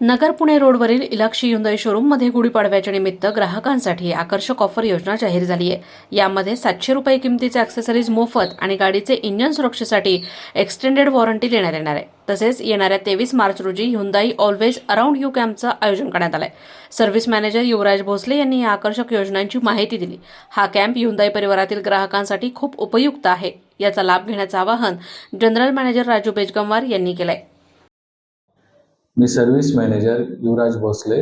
नगर पुणे रोडवरील इलाक्षी हुंदाई शोरूममध्ये गुढीपाडव्याच्या निमित्त ग्राहकांसाठी आकर्षक ऑफर योजना जाहीर झाली आहे. यामध्ये सातशे रुपये किमतीचे ॲक्सेसरीज मोफत आणि गाडीचे इंजन सुरक्षेसाठी एक्सटेंडेड वॉरंटी देण्यात येणार आहे. तसेच येणाऱ्या तेवीस मार्च रोजी हुंदाई ऑलवेज अराउंड यू कॅम्पचं आयोजन करण्यात आलं आहे सर्व्हिस मॅनेजर युवराज भोसले यांनी या आकर्षक योजनांची माहिती दिली. हा कॅम्प हुंदाई परिवारातील ग्राहकांसाठी खूप उपयुक्त आहे. याचा लाभ घेण्याचं आवाहन जनरल मॅनेजर राजू बेजगमवार यांनी केलं आहे मी सर्व्हिस मॅनेजर युवराज भोसले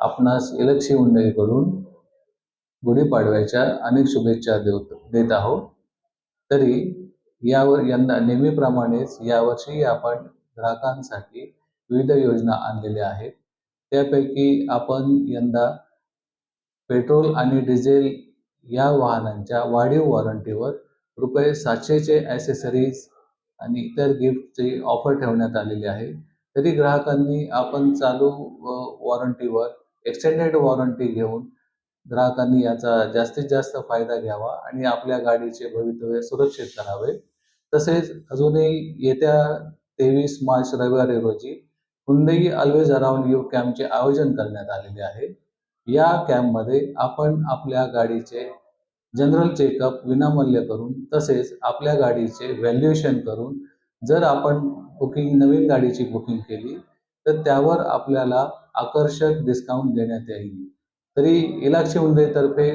आपणास इलक्षी हुंडईकडून गुढीपाडव्याच्या अनेक शुभेच्छा देत देत आहोत. तरी यावर यंदा नेहमीप्रमाणेच यावर्षी आपण ग्राहकांसाठी विविध योजना आणलेल्या आहेत. त्यापैकी आपण यंदा पेट्रोल आणि डिझेल या वाहनांच्या वाढीव वॉरंटीवर रुपये सातशेचे ॲसेसरीज आणि इतर गिफ्टची ऑफर ठेवण्यात आलेली आहे. तरी ग्राहकांनी आपण चालू वॉरंटीवर एक्सटेंडेड वॉरंटी घेऊन ग्राहकांनी याचा जास्तीत जास्त फायदा घ्यावा आणि आपल्या गाडीचे भवितव्य सुरक्षित करावे. तसेच अजूनही येत्या तेवीस मार्च रविवारी रोजी हुंदई अल्वेज अराउंड यू कॅम्पचे आयोजन करण्यात आलेले आहे. या कॅम्पमध्ये आपण आपल्या गाडीचे जनरल चेकअप विनामूल्य करून तसेच आपल्या गाडीचे व्हॅल्युएशन करून जर आपण बुकिंग नवीन गाडीची बुकिंग केली तर त्यावर आपल्याला आकर्षक डिस्काउंट देण्यात येईल. तरी इलाक्षी उंदेतर्फे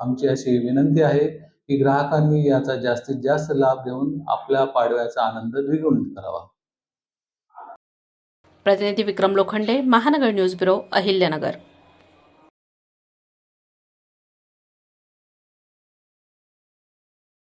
आमची अशी विनंती आहे की ग्राहकांनी याचा जास्तीत जास्त लाभ देऊन आपल्या पाडव्याचा आनंद द्विगुणित करावा. प्रतिनिधी विक्रम लोखंडे महानगर न्यूज ब्युरो अहिल्यानगर.